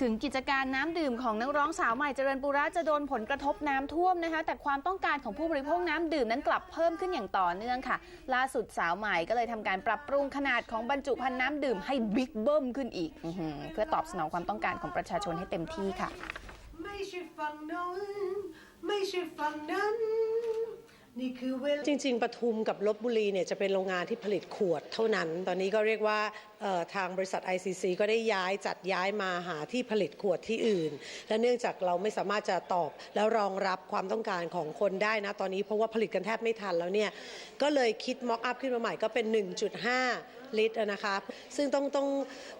ถึงกิจการน้ำดื่มของนักร้องสาวใหม่เจริญปุระจะโดนผลกระทบน้ำท่วมนะคะ แต่ความต้องการของผู้บริโภคน้ำดื่มนั้นกลับเพิ่มขึ้นอย่างต่อเนื่องค่ะ ล่าสุดสาวใหม่ก็เลยทำการปรับปรุงขนาดของบรรจุภัณฑ์น้ำดื่มให้บิ๊กเบิ้มขึ้นอีกอื้อหือเพื่อตอบสนองความต้องการของประชาชนให้เต็มที่ค่ะ ไม่ใช่ฝั่งโน้นไม่ใช่ฝั่งนั้นนี่คือเวลาจริง ๆปทุมกับลบบุรีเนี่ยจะเป็นโรงงานที่ผลิตขวดเท่านั้น ตอนนี้ก็เรียกว่าเอ่อทางบริษัท ICC ก็ได้ย้ายจัดย้ายมาหาที่ผลิตขวดที่อื่น และเนื่องจากเราไม่สามารถจะตอบแล้วรองรับความต้องการของคนได้นะตอนนี้เพราะว่าผลิตกันแทบไม่ทันแล้วเนี่ย ก็เลยคิดม็อกอัพขึ้นมาใหม่ก็เป็น 1.5 ลิตรนะคะซึ่งต้องต้อง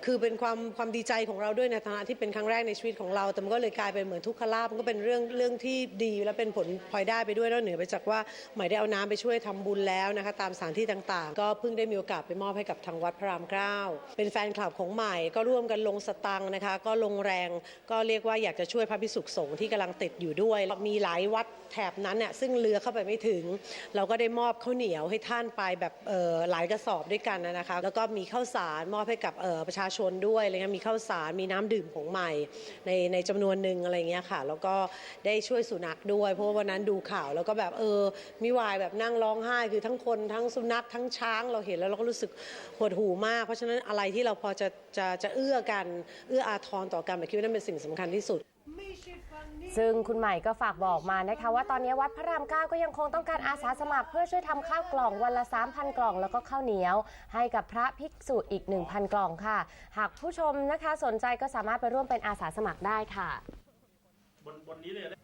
คือเป็นความความดีใจของเราด้วยในฐานะที่เป็นครั้งแรกในชีวิตของเรา แต่มันก็เลยกลายเป็นเหมือนทุกขลาภมันก็เป็นเรื่องเรื่องที่ดีและเป็นผลพลอยได้ไปด้วยแล้วเหนือไปจากว่าหม่ได้เอาน้ำไปช่วยทำบุญแล้วนะคะตามสถานที่ต่างๆ ก็เพิ่งได้มีโอกาสไปมอบให้กับทางวัดพระรามเกล้าเป็นแฟนคลับของใหม่ ก็ร่วมกันลงสตังค์นะคะ ก็ลงแรงก็เรียกว่าอยากจะช่วยพระพิสุขสงฆ์ที่กำลังติดอยู่ด้วย มีหลายวัดแถบนั้นเนี่ยซึ่งเรือเข้าไปไม่ถึง เราก็ได้มอบข้าวเหนียวให้ท่านไปแบบหลายกระสอบด้วยกันนะคะ แล้วก็มีข้าวสารมอบให้กับประชาชนด้วยอะไรเงี้ยมีข้าวสารมีน้ำดื่มของใหม่ในในจำนวนหนึ่งอะไรเงี้ยค่ะ แล้วก็ได้ช่วยสุนัขด้วย เพราะวันนั้นดูข่าวแล้วก็แบบเออมิวายแบบนั่งร้องไห้คือทั้งคนทั้งสุนัขทั้งช้างเราเห็นแล้วเราก็รู้สึกหดหูมากเพราะฉะนั้นอะไรที่เราพอจะจะจะเอื้อกันเอื้ออาทรต่อกันแบบคิดว่านั่นเป็นสิ่งสำคัญที่สุด ซึ่งคุณใหม่ก็ฝากบอกมานะคะว่าตอนนี้วัดพระรามเก้าก็ยังคงต้องการอาสาสมัคร เพื่อช่วยทำข้าวกล่องวันละ 3,000 กล่อง แล้วก็ข้าวเหนียว ให้กับพระภิกษุอีก 1,000 กล่องค่ะ หากผู้ชมนะคะสนใจก็สามารถไปร่วมเป็นอาสาสมัครได้ค่ะบนบนนี้เลย